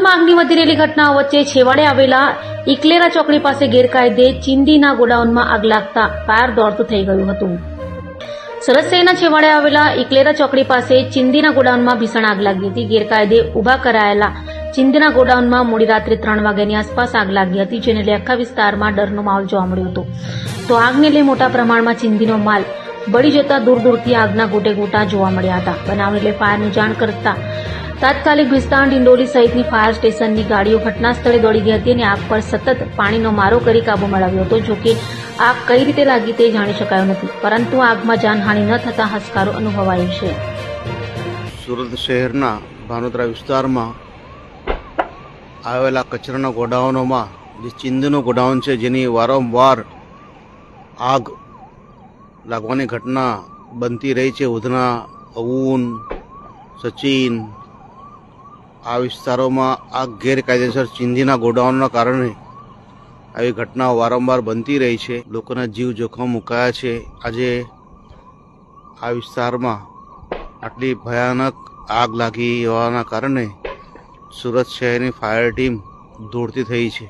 સુરતમાં આગની વધી રહેલી ઘટનાઓ વચ્ચે છેવાડે આવેલા ઇકલેરા ચોકડી પાસે ગેરકાયદે ચિંદીના ગોડાઉનમાં આગ લાગતા પાર દોડતું થઈ ગયું હતું. સરસ શહેરના છેવાડે આવેલા ઇકલેરા ચોકડી પાસે ચિંદીના ગોડાઉનમાં ભીષણ આગ લાગી હતી. ગેરકાયદે ઊભા કરાયેલા ચિંદીના ગોડાઉનમાં મોડી રાત્રે ત્રણ વાગ્યાની આસપાસ આગ લાગી હતી, જેને લઈ આખા વિસ્તારમાં ડરનો માહોલ જોવા મળ્યો હતો. તો આગને લઈ મોટા પ્રમાણમાં ચિંદીનો માલ બળી જતા દૂર દૂરથી આગના ગોટે ગોટા જોવા મળ્યા હતા. બનાવને લઈ ફાયરની જાણ કરતા તાત્કાલિક વિસ્તાર ડિંડોલી સહિતની ફાયર સ્ટેશનની ગાડીઓ ઘટના સ્થળે દોડી ગઈ હતી અને આગ પર સતત પાણીનો મારો કરી કાબુ મેળવ્યો હતો, જો કે આગ કઈ રીતે લાગી તે જાણી શકાયું નથી, પરંતુ આગમાં જાનહાનિ ન થતા હસકારો અનુભવાયો છે. સુરત શહેરના ભાનોદરા વિસ્તારમાં આવેલા કચરાના ગોડાઉનોમાં, જે ચિંદનું ગોડાઉન છે, જેની વારંવાર આગ લાગવાની ઘટના બનતી રહી છે. ઉધના, અવુન, સચિન આ વિસ્તારોમાં આ ગેરકાયદેસર ચીંધીના ગોડાઉનના કારણે આવી ઘટનાઓ વારંવાર બનતી રહી છે. લોકોના જીવ જોખમ મુકાયા છે. આજે આ વિસ્તારમાં આટલી ભયાનક આગ લાગી હોવાના કારણે સુરત શહેરની ફાયર ટીમ દોડતી થઈ છે.